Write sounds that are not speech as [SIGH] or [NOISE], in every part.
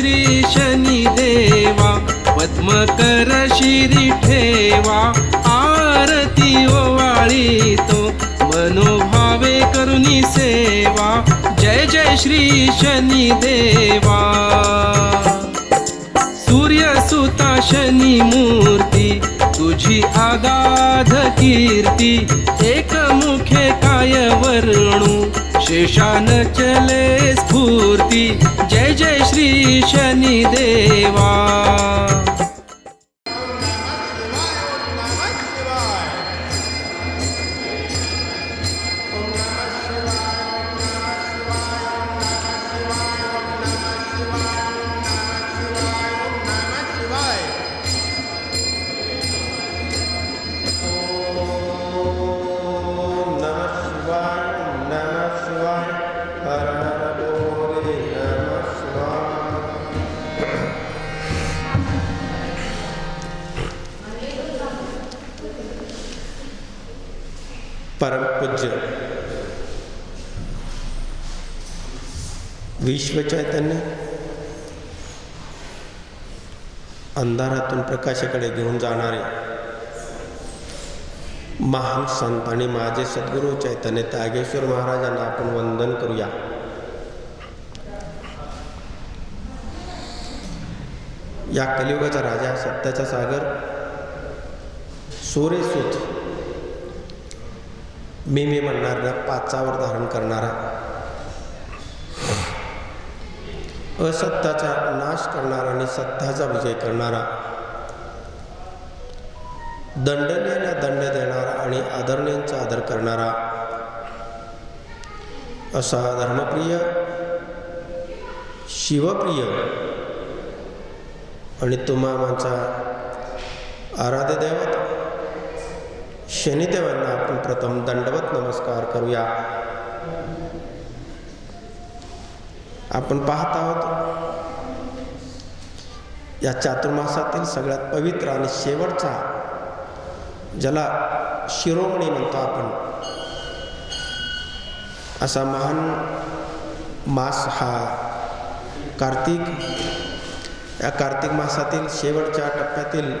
श्री शनी देवा पद्मकर शिरी ठेवा आरती ओवाळी तो मनोभावे करुणी सेवा जय जय श्री शनी देवा. सूर्य शनी मूर्ती तुझी आगाध कीर्ती एक मुखे काय वर्णू शेषान चले स्फूर्ती. जय जय श्री शनिदेवा. विश्व चैतन्य. अंधारातून प्रकाशाकडे घेऊन जाणारे महान संत आणि माझे सद्गुरू चैतन्य त्यागेश्वर महाराजांना आपण वंदन करूया. या कलियुगाचा राजा सत्याचा सागर. सूर्यसूत मी मी म्हणणाऱ्या पाचावर धारण करणारा असत्याचा नाश करणारा आणि सत्याचा विजय करणारा. दंडनीयांना दंड देणारा आणि आदरणीयांचा आदर करणारा. असा धर्मप्रिय शिवप्रिय आणि तुम्हा माझा आराध्य दैवत शनिदेवांना आपण प्रथम दंडवत नमस्कार करूया. आपण पाहत आहोत. या चातुर्मासातील सगळ्यात पवित्र आणि शेवटचा ज्याला शिरोमणी म्हणतो आपण असा महान मास हा कार्तिक. या कार्तिक मासातील शेवटच्या टप्प्यातील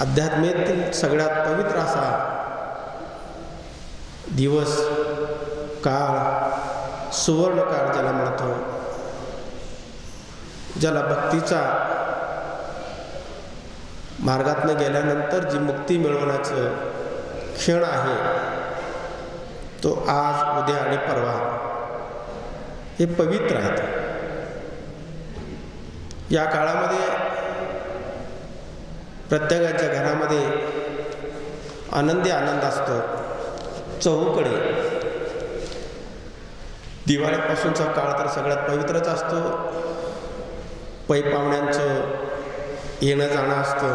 अध्यात्मेतील सगळ्यात पवित्र असा दिवस काळ सुवर्णकार ज्याला म्हणतो. ज्याला भक्तीचा मार्गातनं गेल्यानंतर जी मुक्ती मिळवण्याचं क्षण आहे तो आज उद्या आणि परवा हे पवित्र आहेत. या काळामध्ये प्रत्येकाच्या घरामध्ये आनंदी आनंद असतो. चहूकडे दिवाळीपासूनचा काळ तर सगळ्यात पवित्रच असतो. पै पाहुण्यांचं येणं जाणं असतं.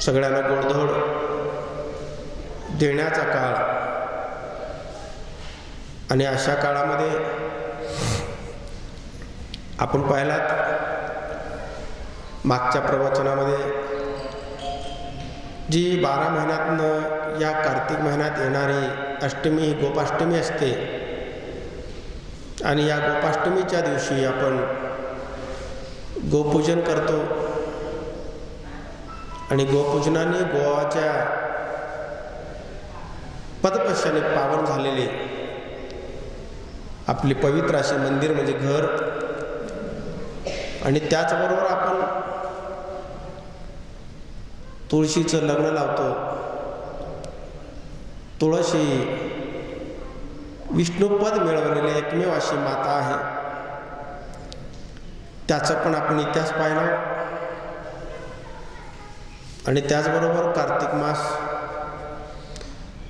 सगळ्यांना गोडधोड देण्याचा काळ. आणि अशा काळामध्ये आपण पाहिलात मागच्या प्रवचनामध्ये जी बारा महिन्यातनं या कार्तिक महिन्यात येणारी अष्टमी ही गोपाष्टमी असते. आणि या गोपाष्टमीच्या दिवशी आपण गोपूजन करतो. आणि गोपूजनाने गोवाच्या पदपश्याने पावन झालेले आपले पवित्र असे मंदिर म्हणजे घर. आणि त्याचबरोबर आपण तुळशीचं लग्न लावतो. तुळशी विष्णुपद मिळवलेली एकमेव अशी माता आहे. त्याचा पण आपण इतिहास पाहिला. आणि त्याचबरोबर कार्तिक मास.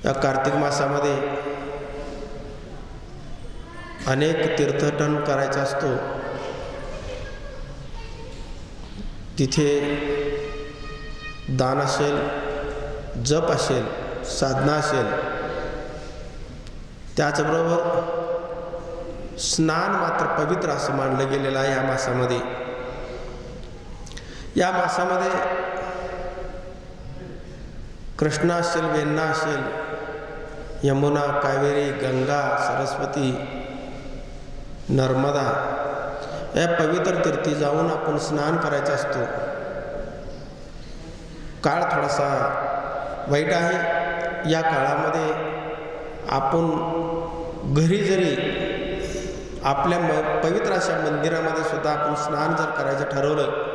या कार्तिक मासामध्ये अनेक तीर्थटन करायचा असतो. तिथे दान असेल जप असेल साधना असेल त्याचबरोबर स्नान मात्र पवित्र असं मानलं गेलेलं आहे या मासामध्ये. या मासामध्ये कृष्णा असेल वेन्ना असेल यमुना कावेरी गंगा सरस्वती नर्मदा या पवित्र तीर्थी जाऊन आपण स्नान करायचं असतो. काळ थोडासा वाईट आहे. या काळामध्ये आपण घरी जरी आपल्या म पवित्र अशा मंदिरामध्ये सुद्धा आपण स्नान जर करायचं ठरवलं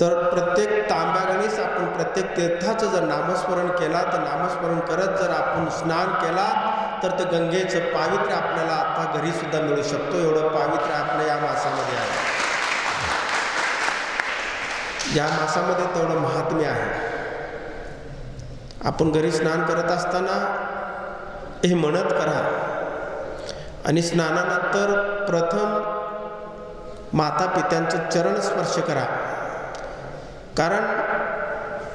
तर प्रत्येक तांब्यागणीच आपण प्रत्येक तीर्थाचं जर नामस्मरण केला तर नामस्मरण करत जर आपण स्नान केला तर ते गंगेचं पावित्र्य आपल्याला आता घरीसुद्धा मिळू शकतो. एवढं पावित्र्य आपल्या या मासामध्ये आहे. या मासामध्ये तेवढं महात्म्य आहे. आपण घरी स्नान करत असताना हे म्हणत करा. आणि स्नानानंतर प्रथम माता पित्यांचं चरण स्पर्श करा. कारण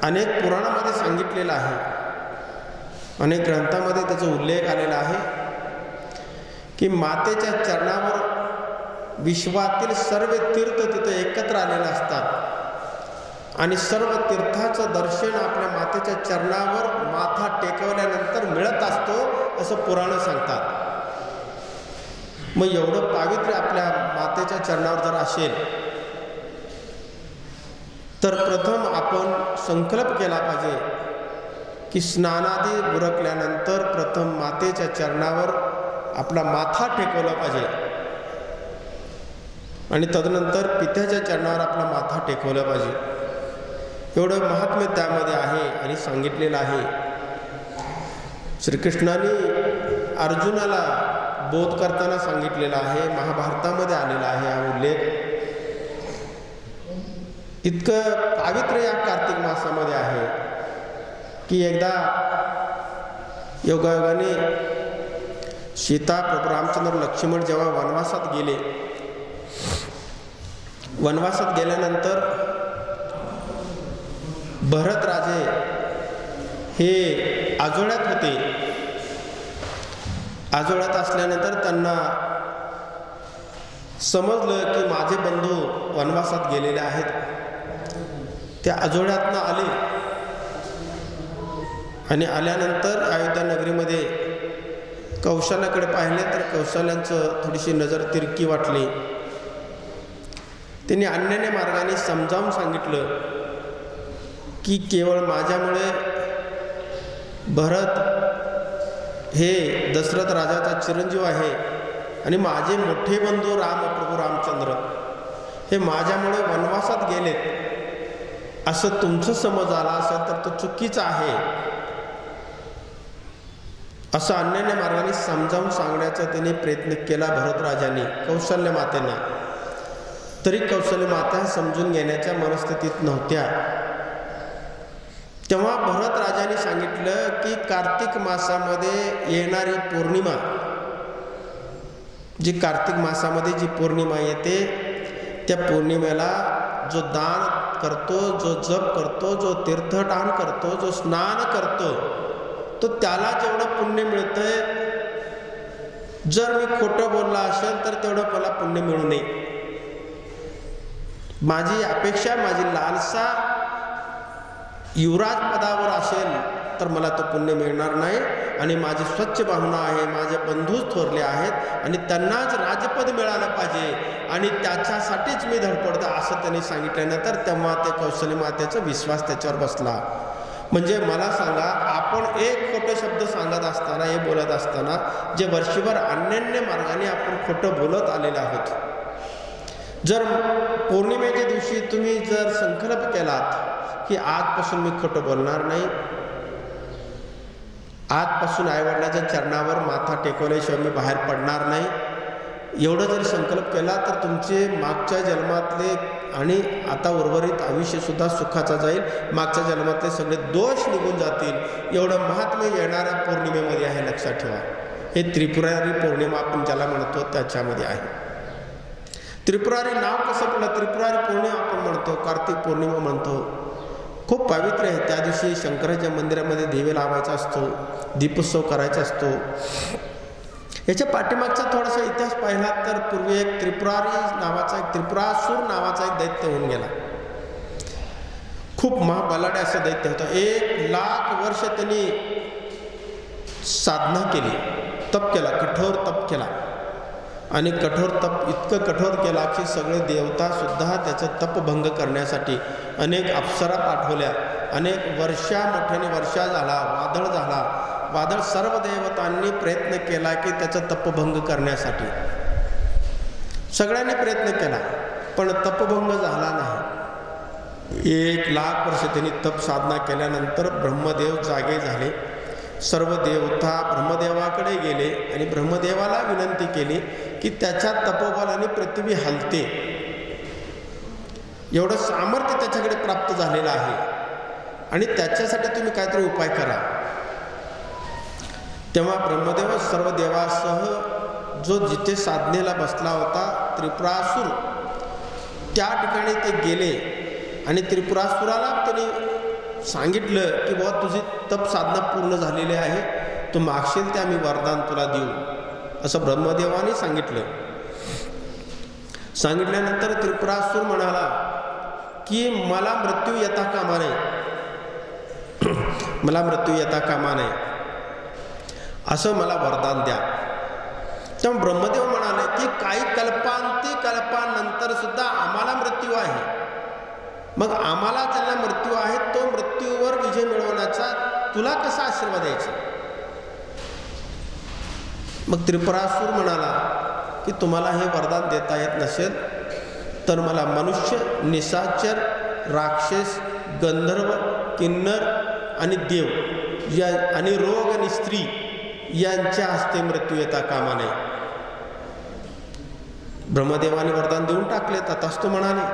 अनेक पुराणामध्ये सांगितलेलं आहे. अनेक ग्रंथामध्ये त्याचा उल्लेख आलेला आहे की मातेच्या चरणावर विश्वातील सर्व तीर्थ तिथं एकत्र आलेले असतात. आणि सर्व तीर्थाचं दर्शन आपल्या मातेच्या चरणावर माथा टेकवल्यानंतर मिळत असतो असं पुराणं सांगतात. मग एवढं पावित्र्य आपल्या मातेच्या चरणावर जर असेल तर प्रथम आपण संकल्प केला पाहिजे की स्नानादी बुरकल्यानंतर प्रथम मातेच्या चरणावर आपला माथा टेकवला पाहिजे. आणि तदनंतर पित्याच्या चरणावर आपला माथा टेकवला पाहिजे. एवढं महात्म्य त्यामध्ये आहे आणि सांगितलेलं आहे. श्रीकृष्णाने अर्जुनाला बोध करताना सांगितलेलं आहे महाभारतामध्ये आलेला आहे हा उल्लेख. इतकं पावित्र्य या कार्तिक मासामध्ये आहे की एकदा योगायोगाने सीता प्रभू रामचंद्र लक्ष्मण जेव्हा वनवासात गेले वनवासात गेल्यानंतर भरत राजे हे आजोळ्यात होते. आजोळ्यात असल्यानंतर त्यांना समजलं की माझे बंधू वनवासात गेलेले आहेत. त्या आजोळ्यातनं आले. आणि आल्यानंतर अयोध्या नगरीमध्ये कौशल्याकडे पाहिले तर कौशल्यांचं थोडीशी नजर तिरकी वाटली. त्यांनी अन्यान्य मार्गाने समजावून सांगितलं की केवळ माझ्यामुळे भरत हे दशरथ राजाचा चिरंजीव आहे आणि माझे मोठे बंधू राम प्रभू रामचंद्र हे माझ्यामुळे वनवासात गेलेत. असं तुमचं समज आला असेल तर तो चुकीचा आहे. असं अन्यान्य मार्गाने समजावून सांगण्याचा त्याने प्रयत्न केला भरतराजाने कौशल्य मातेंना. तरी कौशल्य माता समजून घेण्याच्या मनस्थितीत नव्हत्या. तेव्हा भरत राजाने सांगितलं की कार्तिक मासामध्ये येणारी पौर्णिमा जी कार्तिक मासामध्ये जी पौर्णिमा येते त्या पौर्णिमेला जो दान करतो जो जप करतो जो तीर्थदान करतो जो स्नान करतो तो त्याला जेवढं पुण्य मिळतंय जर मी खोटं बोलला असेल तर तेवढं मला पुण्य मिळू नये. माझी अपेक्षा माझी लालसा युवराज पदावर असेल तर मला तो पुण्य मिळणार नाही. आणि माझी स्वच्छ भावना आहे माझे बंधूच थोरले आहेत आणि त्यांनाच राजपद मिळालं पाहिजे. आणि त्याच्यासाठीच मी धडपडतो असं त्यांनी सांगितल्यानंतर तेव्हा ते कौशल्य मातेचा विश्वास त्याच्यावर बसला. म्हणजे मला सांगा आपण एक खोटं शब्द सांगत असताना हे बोलत असताना जे वर्षभर अन्यान्य मार्गाने आपण खोटं बोलत आलेले आहोत. जर पौर्णिमेच्या दिवशी तुम्ही जर संकल्प केलात की आजपासून मी खोटं बोलणार नाही. आजपासून आईवडिलाच्या चरणावर माथा टेकवल्याशिवाय मी बाहेर पडणार नाही. एवढं जर संकल्प केला तर तुमचे मागच्या जन्मातले आणि आता उर्वरित आयुष्यसुद्धा सुखाचा जाईल. मागच्या जन्मातले सगळे दोष निघून जातील. एवढं महात्म्य येणाऱ्या पौर्णिमेमध्ये आहे लक्षात ठेवा. हे त्रिपुरारी पौर्णिमा आपण ज्याला म्हणतो त्याच्यामध्ये आहे. त्रिपुरारी नाव कसं पडलं? त्रिपुरारी पौर्णिमा आपण म्हणतो कार्तिक पौर्णिमा म्हणतो. खूप पवित्र आहे. त्या दिवशी शंकराच्या मंदिरामध्ये दिवे लावायचा असतो दीपोत्सव करायचा असतो. याच्या पाठीमागचा थोडासा इतिहास पाहिला तर पूर्वी एक त्रिपुरारी नावाचा एक त्रिपुरासूर नावाचा एक दैत्य होऊन गेला. खूप महाबलाडे असं दैत्य होतं. एक लाख वर्ष त्यांनी साधना केली तप केला कठोर तप केला. आणि कठोर तप इतकं कठोर केला की सगळे देवतासुद्धा त्याचा तपभंग करण्यासाठी अनेक अप्सरा पाठवल्या. अनेक वर्षा मोठ्याने वर्षा झाला वादळ झाला. वादळ सर्व देवतांनी प्रयत्न केला की त्याचा तपभंग करण्यासाठी. सगळ्यांनी प्रयत्न केला पण तपभंग झाला नाही. एक लाख वर्ष त्यांनी तप साधना केल्यानंतर ब्रह्मदेव जागे झाले. सर्व देवता ब्रह्मदेवाकडे गेले आणि ब्रह्मदेवाला विनंती केली की त्याच्या तपोबलाने पृथ्वी हलते. एवढं सामर्थ्य त्याच्याकडे प्राप्त झालेलं आहे. आणि त्याच्यासाठी तुम्ही काहीतरी उपाय करा. तेव्हा ब्रह्मदेव सर्व देवासह जो जिथे साधनेला बसला होता त्रिपुरासूर त्या ठिकाणी ते गेले. आणि त्रिपुरासुराला त्यांनी सांगितलं की बाबा तुझी तप साधना पूर्ण झालेली आहे. तू मागशील ते आम्ही वरदान तुला देऊ. असं ब्रह्मदेवाने सांगितलं. सांगितल्यानंतर त्रिपुरासूर म्हणाला की मला मृत्यू येता कामा नये. [CLEARS THROAT] मला मृत्यू येता कामा नये. असं मला वरदान द्या. तेव्हा ब्रह्मदेव म्हणाले की काही कल्पांती कल्पानंतर सुद्धा आम्हाला मृत्यू आहे. मग आम्हाला ज्यांना मृत्यू आहे तो मृत्यूवर विजय मिळवण्याचा तुला कसा आशीर्वाद द्यायचा? मग त्रिपुरासूर म्हणाला की तुम्हाला हे वरदान देता येत नसेल तर मला मनुष्य निशाचर राक्षस गंधर्व किन्नर आणि देव या आणि रोग आणि स्त्री यांच्या हस्ते मृत्यू येता कामा नये. ब्रह्मदेवाने वरदान देऊन टाकले तथास्तु म्हणाले.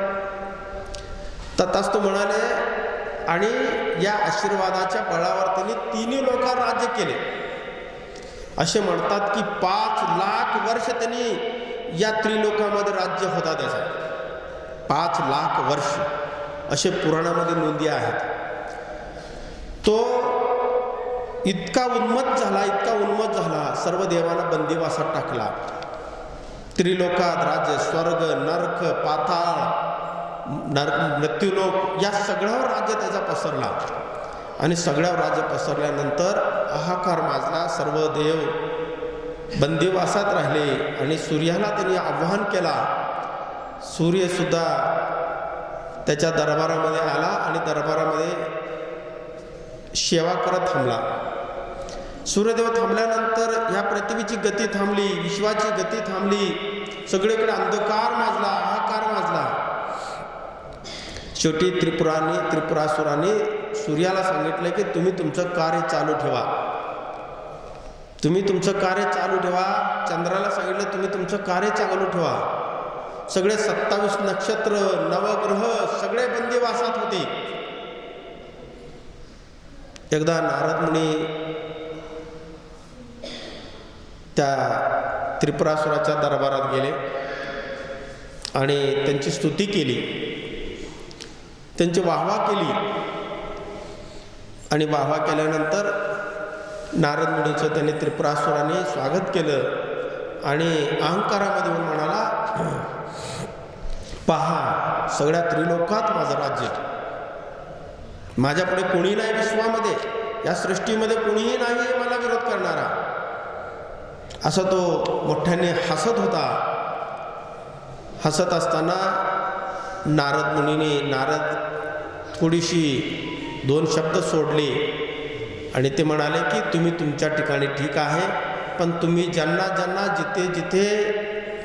तथास्तु म्हणाले आणि या आशीर्वादाच्या बळावर त्यांनी तिन्ही लोकांना राज्य केले. असे म्हणतात की पाच लाख वर्ष त्यांनी या त्रिलोकामध्ये राज्य होता त्याचा. पाच लाख वर्ष. असे पुराणामध्ये नोंदी आहेत. तो इतका उन्मत झाला इतका उन्मत झाला सर्व देवांना बंदिवासात टाकला. त्रिलोकात राज्य स्वर्ग नरक पाताळ नर मृत्यूलोक या सगळ्यावर राज्य त्याचा पसरला. आणि सगळ्यावर राज्य पसरल्यानंतर हाहाकार माजला सर्व देव बंदिवासात राहिले आणि सूर्याला त्यांनी आव्हान केला. सूर्यसुद्धा त्याच्या दरबारामध्ये आला आणि दरबारामध्ये सेवा करत थांबला. सूर्यदेव थांबल्यानंतर ह्या पृथ्वीची गती थांबली विश्वाची गती थांबली. सगळीकडे अंधकार माजला हाकार माजला. शेवटी त्रिपुराने त्रिपुरासुराने सूर्याला सांगितलं की तुम्ही तुमचं कार्य चालू ठेवा. तुम्ही तुमचं कार्य चालू ठेवा. चंद्राला सांगितलं तुम्ही तुमचं कार्य चालू ठेवा. सगळे सत्तावीस नक्षत्र नवग्रह सगळे बंदिवासात होते. एकदा नारद मुनी त्या त्रिपुरासुराच्या दरबारात गेले आणि त्यांची स्तुती केली. त्यांची वाहवा केली. आणि वाहवा केल्यानंतर नारद मुनीचं त्यांनी त्रिपुरासुराने स्वागत केलं आणि अहंकारामध्ये येऊन म्हणाला पहा सगळ्या त्रिलोकात माझं राज्य माझ्यापुढे कोणी नाही विश्वामध्ये. या सृष्टीमध्ये कोणीही नाही मला विरोध करणारा. असा तो मोठ्याने हसत होता. हसत असताना नारद मुनीने नारद थोडीशी दोन शब्द सोडले. आणि ते म्हणाले की तुम्ही तुमच्या ठिकाणी ठीक आहे पण तुम्ही ज्यांना ज्यांना जिथे जिथे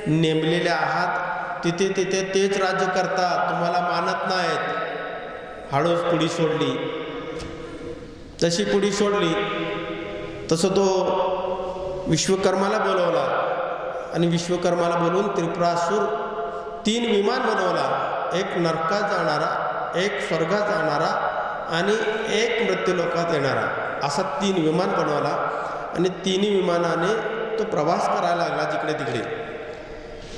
नेमलेले आहात तिथे तिथे तेच राज्य करता तुम्हाला मानत नाहीत. हळूच पुढी सोडली. जशी पुढी सोडली तसं तो विश्वकर्माला बोलवला. आणि विश्वकर्माला बोलवून त्रिपुरासूर तीन विमान बनवला. एक नरकात जाणारा एक स्वर्गात जाणारा आणि एक मृत्यूलोकात येणारा. असा तीन विमान बनवला आणि तिन्ही विमानाने तो प्रवास करायला लागला जिकडे तिकडे.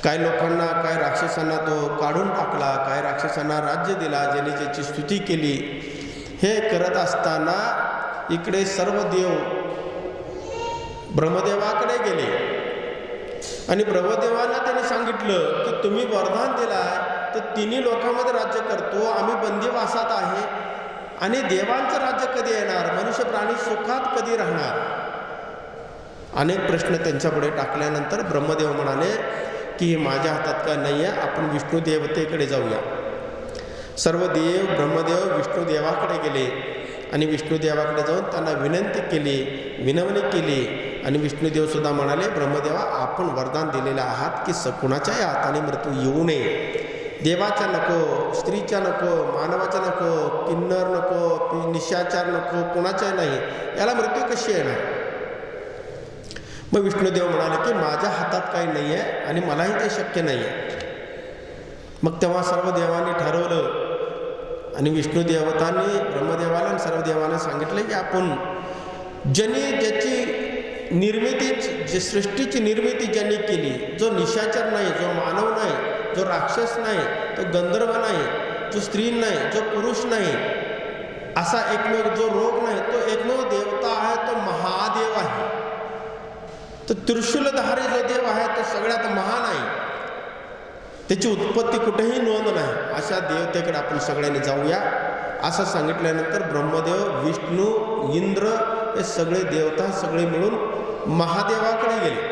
काही लोकांना काही राक्षसांना तो काढून टाकला काय राक्षसांना राज्य दिला ज्याने ज्याची स्तुती केली. हे करत असताना इकडे सर्व देव ब्रह्मदेवाकडे गेले. आणि ब्रह्मदेवांना त्यांनी सांगितलं की तुम्ही वरदान दिलाय तर तिन्ही लोकांमध्ये राज्य करतो. आम्ही बंदीवासात आहे. आणि देवांचं राज्य कधी येणार? मनुष्य प्राणी सुखात कधी राहणार? अनेक प्रश्न त्यांच्यापुढे टाकल्यानंतर ब्रह्मदेव म्हणाले की माझ्या हातात काय नाही आहे आपण विष्णू देवतेकडे जाऊया. सर्व देव ब्रह्मदेव विष्णुदेवाकडे गेले आणि विष्णुदेवाकडे जाऊन त्यांना विनंती केली विनवणी केली आणि विष्णुदेवसुद्धा म्हणाले ब्रह्मदेवा आपण वरदान दिलेले आहात की स कुणाच्याही हाताने मृत्यू येऊ नये. देवाच्या नको स्त्रीच्या नको मानवाच्या नको किन्नर नको निशाचार नको कुणाच्याही नाही. याला मृत्यू कशी येणार? मग विष्णुदेव म्हणाले की माझ्या हातात काही नाही आहे आणि मलाही ते शक्य नाही आहे मग तेव्हा सर्व देवांनी ठरवलं आणि विष्णू देवतांनी ब्रह्मदेवाला आणि सर्व देवांना सांगितलं की आपण ज्यांनी ज्याची निर्मितीच जे सृष्टीची निर्मिती ज्यांनी केली जो निशाचर नाही जो मानव नाही जो राक्षस नाही तो गंधर्व नाही जो स्त्री नाही जो पुरुष नाही असा एकमेव जो रोग नाही तो एकमेव देवता आहे तो महादेव आहे. तो त्रिशूलधारी जो देव आहे तो सगळ्यात महान आहे. त्याची उत्पत्ती कुठेही नोंद नाही. अशा देवतेकडे आपण सगळ्यांनी जाऊया. असं सांगितल्यानंतर ब्रह्मदेव विष्णू इंद्र हे सगळे देवता सगळे मिळून महादेवाकडे गेले.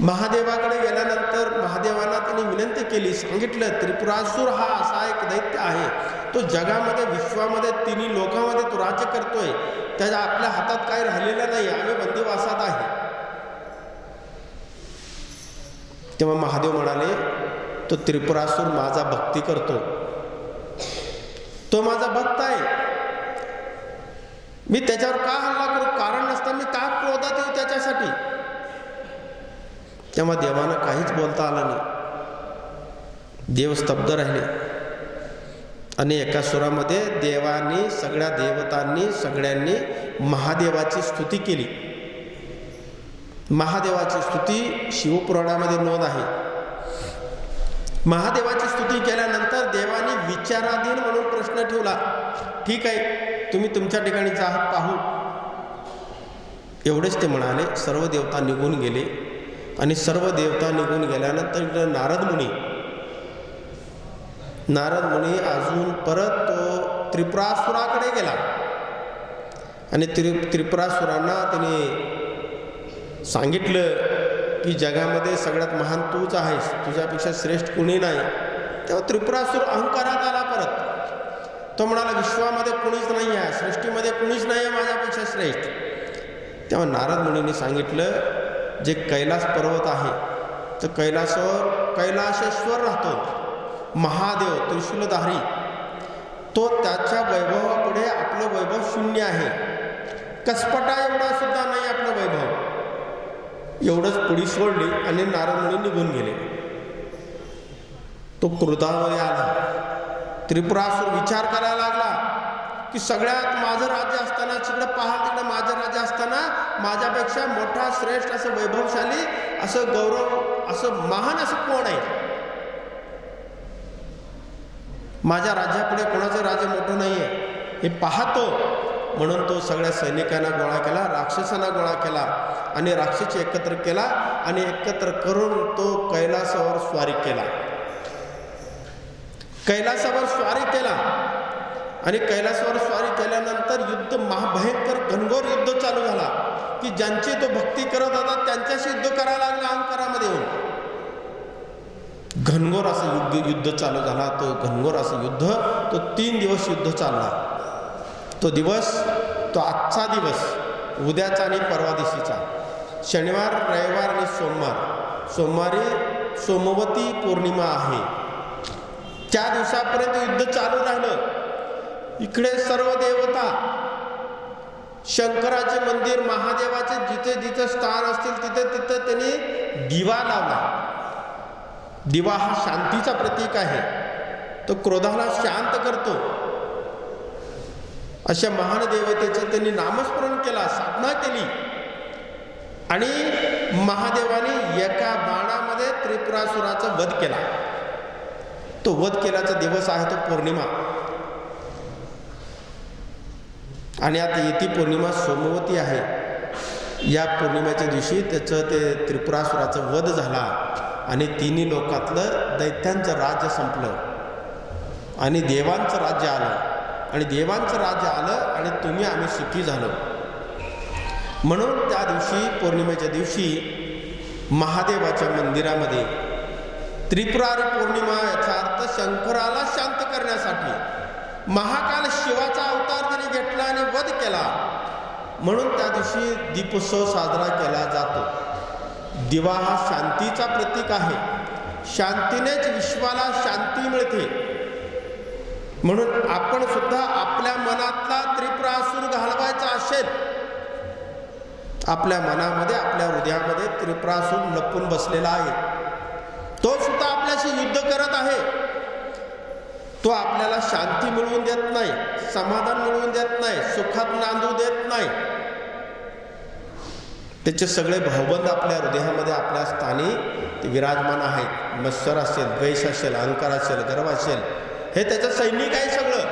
महादेवाकडे गेल्यानंतर महादेवांना त्यांनी विनंती केली सांगितलं त्रिपुरासूर हा असा एक दैत्य आहे. तो जगामध्ये विश्वामध्ये तिन्ही लोकांमध्ये तो राज्य करतोय. त्याच्या आपल्या हातात काही राहिलेलं नाही आम्ही बंदिवासात आहे. तेव्हा महादेव म्हणाले तो त्रिपुरासूर माझा भक्ती करतो. तो माझा भक्त आहे. मी त्याच्यावर का हल्ला करू? कारण नसता मी का क्रोधात येऊ त्याच्यासाठी? तेव्हा देवानं काहीच बोलता आलं नाही. देव स्तब्ध राहिले. आणि एका सुरामध्ये देवानी सगळ्या देवतांनी सगळ्यांनी महादेवाची स्तुती केली. महादेवाची स्तुती शिवपुराणामध्ये नोंद आहे. महादेवाची स्तुती केल्यानंतर देवाने विचाराधीन म्हणून प्रश्न ठेवला ठीक आहे तुम्ही तुमच्या ठिकाणी जा पाहू. एवढेच ते म्हणाले. सर्व देवता निघून गेले. आणि सर्व देवता निघून गेल्यानंतर इकडं नारद मुनी. नारद मुनी अजून परत तो त्रिपुरासुराकडे गेला. आणि त्रि त्रिपुरासुरांना त्याने सांगितलं की जगामध्ये सगळ्यात महान तूच आहेस तुझ्यापेक्षा श्रेष्ठ कुणी नाही. तेव्हा त्रिपुरासूर अहंकारात आला परत. तो म्हणाला विश्वामध्ये कुणीच नाही आहे सृष्टीमध्ये कुणीच नाही आहे माझ्यापेक्षा श्रेष्ठ. तेव्हा नारद मुनीने सांगितलं जे कैलास पर्वत आहे तर कैलासावर कैलाशेश्वर राहतो. महादेव त्रिशूलधारी. तो त्याच्या वैभवापुढे आपलं वैभव शून्य आहे. कसपटा एवढा सुद्धा नाही आपलं वैभव. एवढंच पुढी सोडली आणि नारद निघून गेले. तो क्रोधामध्ये आला. त्रिपुरासूर विचार करायला लागला. की सगळ्यात माझं राज्य असताना तिकडं पहा तिकडं माझं राज्य असताना माझ्यापेक्षा मोठा श्रेष्ठ असं वैभवशाली असं गौरव असं महान असं कोण आहे? माझ्या राज्यापुढे कोणाचं राज्य मोठं नाही आहे हे पाहतो. म्हणून तो सगळ्या सैनिकांना गोळा केला राक्षसांना गोळा केला आणि राक्षस एकत्र केला आणि एकत्र करून तो कैलासावर स्वारी केला. कैलासावर स्वारी केला. आणि कैलासवर स्वारी केल्यानंतर युद्ध महाभयंकर घनघोर युद्ध चालू झाला की ज्यांची तो भक्ती करत होता त्यांच्याशी युद्ध करायला लागला अहंकारामध्ये येऊन. घनघोर असं युद्ध युद्ध चालू झाला तो घनघोर असं युद्ध तो तीन दिवस युद्ध चालला. तो दिवस तो आजचा दिवस उद्याचा आणि परवा दिवशीचा. शनिवार रविवार आणि सोमवार. सोमवारी सोमवती पौर्णिमा आहे. त्या दिवसापर्यंत युद्ध चालू राहिलं. इकडे सर्व देवता शंकराचे मंदिर महादेवाचे जिथे जिथे स्थान असतील तिथे तिथे त्यांनी दिवा लावला. दिवा हा शांतीचा प्रतीक आहे. तो क्रोधाला शांत करतो. अशा महान देवतेचं त्यांनी नामस्मरण केला साधना केली. आणि महादेवाने एका बाणामध्ये त्रिपुरासुराचा वध केला. तो वध केल्याचा दिवस आहे तो पौर्णिमा. आणि आता येती पौर्णिमा सोमवती आहे. या पौर्णिमेच्या दिवशी त्याचं ते त्रिपुरासुराचं वध झाला आणि तिन्ही लोकातलं दैत्यांचं राज्य संपलं. आणि देवांचं राज्य आलं. आणि देवांचं राज्य आलं आणि तुम्ही आम्ही सुखी झालो. म्हणून त्या दिवशी पौर्णिमेच्या दिवशी महादेवाच्या मंदिरामध्ये त्रिपुरारी पौर्णिमा याचा अर्थ शंकराला शांत करण्यासाठी. महाकाल शिवाचा अवतार त्यांनी घेतला आणि वध केला म्हणून त्या दिवशी दीपोत्सव साजरा केला जातो. दिवा हा शांतीचा प्रतीक आहे. शांतीनेच विश्वाला शांती मिळते. म्हणून आपण सुद्धा आपल्या मनातला त्रिप्रासूर घालवायचा असेल आपल्या मनामध्ये आपल्या हृदयामध्ये त्रिप्रासूर लपून बसलेला आहे. तो सुद्धा आपल्याशी युद्ध करत आहे. तो आपल्याला शांती मिळवून देत नाही समाधान मिळवून देत नाही सुखात नांदू देत नाही. त्याचे सगळे भावबंद आपल्या हृदयामध्ये आपल्या स्थानी ते विराजमान आहेत. मत्सर असेल द्वेष असेल अहंकार असेल गर्व असेल हे त्याचं सैनिक आहे सगळं.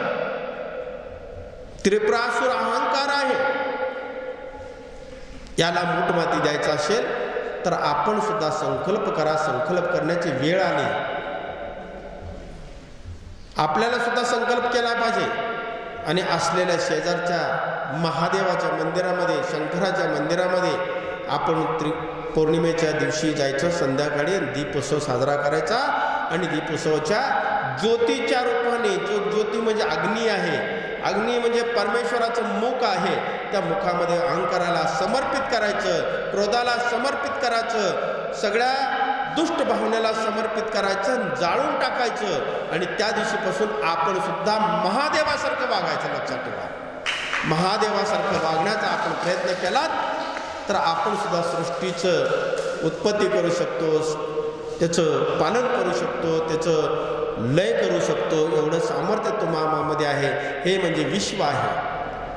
त्रिपुरासूर अहंकार आहे. याला मूठमाती द्यायचा असेल तर आपण सुद्धा संकल्प करा. संकल्प करण्याची वेळ आली. आपल्याला सुद्धा संकल्प केला पाहिजे. आणि असलेल्या शेजारच्या महादेवाच्या मंदिरामध्ये शंकराच्या मंदिरामध्ये आपण त्रि पौर्णिमेच्या दिवशी जायचं संध्याकाळी आणि दीपोत्सव साजरा करायचा. आणि दीपोत्सवाच्या ज्योतीच्या रूपाने जो ज्योती म्हणजे अग्नी आहे. अग्नी म्हणजे परमेश्वराचं मुख आहे. त्या मुखामध्ये अहंकाराला समर्पित करायचं क्रोधाला समर्पित करायचं. सगळ्या दुष्ट भावनेला समर्पित करायचं जाळून टाकायचं. आणि त्या दिवशीपासून आपण सुद्धा महादेवासारखं वागायचं लक्षात ठेवा. महादेवासारखं वागण्याचा आपण प्रयत्न केलात तर आपण सुद्धा सृष्टीचं उत्पत्ती करू शकतो त्याचं पालन करू शकतो त्याचं लय करू शकतो. एवढं सामर्थ्य तुम्हामध्ये आहे. हे म्हणजे विश्व आहे.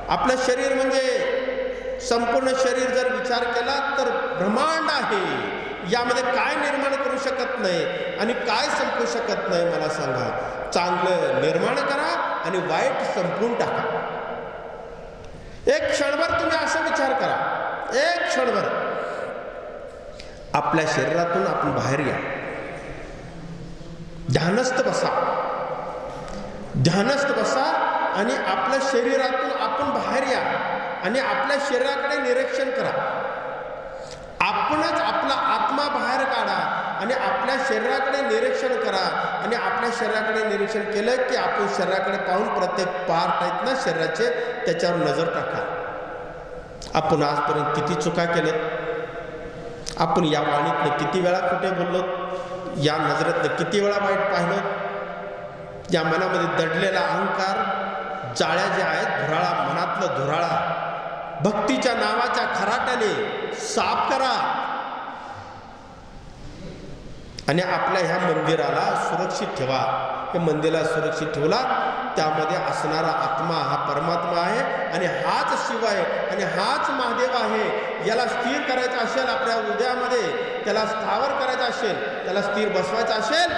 आपलं शरीर म्हणजे संपूर्ण शरीर जर विचार केला तर ब्रह्मांड आहे. यामध्ये काय निर्माण करू शकत नाही आणि काय संपू शकत नाही मला सांगा. चांगलं निर्माण करा आणि वाईट संपवून टाका. एक क्षणभर तुम्ही असा विचार करा. एक क्षणभर. आपल्या शरीरातून आपण बाहेर या. ध्यानस्थ बसा. ध्यानस्थ बसा आणि आपल्या शरीरातून आपण बाहेर या आणि आपल्या शरीराकडे निरीक्षण करा. आपणच आपला आत्मा बाहेर काढा आणि आपल्या शरीराकडे निरीक्षण करा. आणि आपल्या शरीराकडे निरीक्षण केलं की आपण शरीराकडे पाहून प्रत्येक पार्ट आहेत ना शरीराचे त्याच्यावर नजर टाका. आपण आजपर्यंत किती चुका केल्यात आपण या वाणीतनं किती वेळा कुठे बोललो? या नजरेतनं किती वेळा वाईट पाहिलं? या मनामध्ये दडलेला अहंकार जाळ्या ज्या आहेत धुराळा मनातलं धुराळा भक्तीच्या नावाच्या खराट्याने साफ करा. आणि आपल्या ह्या मंदिराला सुरक्षित ठेवा. हे मंदिराला सुरक्षित ठेवला त्यामध्ये असणारा आत्मा हा परमात्मा आहे आणि हाच शिव आहे आणि हाच महादेव आहे. याला स्थिर करायचा असेल आपल्या हृदयामध्ये त्याला स्थावर करायचा असेल त्याला स्थिर बसवायचा असेल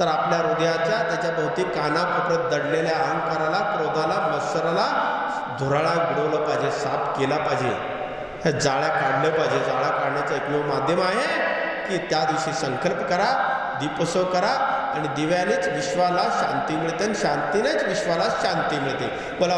तर आपल्या हृदयाच्या त्याच्या भोवती कानाकोपऱ्यात दडलेल्या अहंकाराला क्रोधाला मत्सराला धुराळा बुडवलं पाहिजे साफ केला पाहिजे ह्या जाळ्या काढल्या पाहिजे. जाळ्या काढण्याचं एकमेव माध्यम आहे की त्या दिवशी संकल्प करा दीपोत्सव करा आणि दिव्यानेच विश्वाला शांती मिळते आणि शांतीनेच विश्वाला शांती मिळते. बोला